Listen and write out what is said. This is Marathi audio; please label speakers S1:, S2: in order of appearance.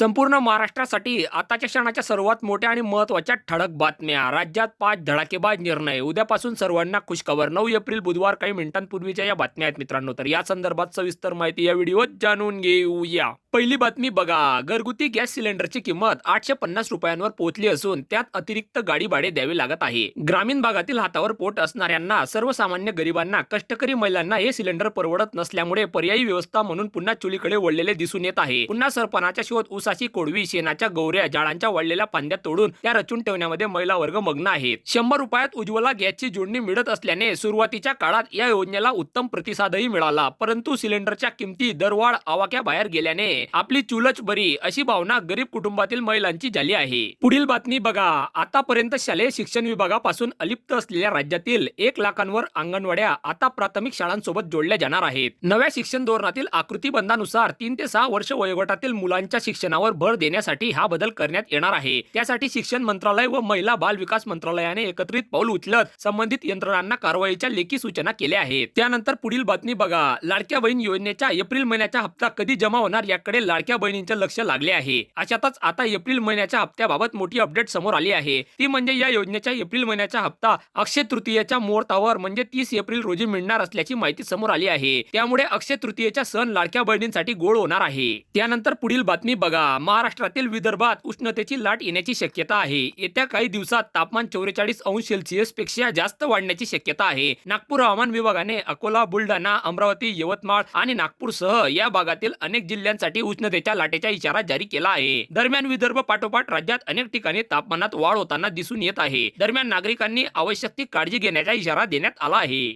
S1: संपूर्ण महाराष्ट्रासाठी आताच्या क्षणाच्या सर्वात मोठ्या आणि महत्त्वाच्या ठळक बातम्या. राज्यात पाच धडाकेबाज निर्णय. उद्यापासून सर्वांना खुशखबर. नऊ एप्रिल बुधवार काही मिनिटांपूर्वीच्या या बातम्या आहेत मित्रांनो. तर या संदर्भात सविस्तर माहिती या व्हिडिओत जाणून घेऊया. पहिली बातमी बघा. घरगुती गॅस सिलेंडरची किंमत आठशे पन्नास रुपयांवर पोहोचली असून त्यात अतिरिक्त गाडी भाडे द्यावे लागत आहे. ग्रामीण भागातील हातावर पोट असणाऱ्यांना सर्वसामान्य गरिबांना कष्टकरी महिलांना हे सिलेंडर परवडत नसल्यामुळे पर्यायी व्यवस्था म्हणून पुन्हा चुलीकडे वळलेले दिसून येत आहे. पुन्हा सरपणाच्या शोध ऊसाची कोडवी शेणाच्या गौऱ्या जाळांच्या वाढलेल्या फांद्या तोडून त्या रचून ठेवण्यामध्ये महिला वर्ग मग्न आहेत. शंभर रुपयात उज्ज्वला गॅसची जोडणी मिळत असल्याने सुरुवातीच्या काळात या योजनेला उत्तम प्रतिसादही मिळाला. परंतु सिलेंडरच्या किमती दरवाढ आवाक्या बाहेर गेल्याने आपली चुलच बरी अशी भावना गरीब कुटुंबातील महिलांची झाली आहे. पुढील बातमी बघा. आतापर्यंत शालेय शिक्षण विभागापासून अलिप्त असलेल्या राज्यातील एक लाखांवर अंगणवाड्या आता प्राथमिक शाळांसोबत जोडल्या जाणार आहेत. नव्या शिक्षण धोरणातील आकृतीबंधानुसार तीन ते सहा वर्ष वयोगटातील मुलांच्या शिक्षणावर भर देण्यासाठी हा बदल करण्यात येणार आहे. त्यासाठी शिक्षण मंत्रालय व महिला बाल विकास मंत्रालयाने एकत्रित पाऊल उचलत संबंधित यंत्रणांना कारवाईच्या लेखी सूचना केल्या आहेत. त्यानंतर पुढील बातमी बघा. लाडक्या बहीण योजनेच्या एप्रिल महिन्याचा हप्ता कधी जमा होणार याकडे लाडक्या बहिणींचे लक्ष लागले आहे. अशातच आता एप्रिल महिन्याच्या हप्त्याबाबत मोठी अपडेट समोर आली आहे. ती म्हणजे या योजनेच्या एप्रिल महिन्याचा हप्ता अक्षय तृतीयेच्या मुहूर्तावर म्हणजे तीस एप्रिल रोजी मिळणार असल्याची माहिती समोर आली आहे. त्यामुळे अक्षय तृतीयेचा सण लाडक्या बहिणींसाठी गोड होणार आहे. त्यानंतर पुढील बातमी बघा. महाराष्ट्रातील विदर्भात उष्णतेची लाट येण्याची शक्यता आहे. येत्या काही दिवसात तापमान चौवेचाळीस अंश सेल्सिअसपेक्षा जास्त वाढण्याची शक्यता आहे. नागपूर हवामान विभागाने अकोला बुलढाणा अमरावती यवतमाळ आणि नागपूरसह या भागातील अनेक जिल्ह्यांसाठी उष्णतेच्या लाटेचा इशारा जारी केला आहे. दरम्यान विदर्भ पाठोपाठ राज्यात अनेक ठिकाणी तापमानात वाढ होताना दिसून येत आहे. दरम्यान नागरिकांनी आवश्यक ती काळजी घेण्याचा इशारा देण्यात आला आहे.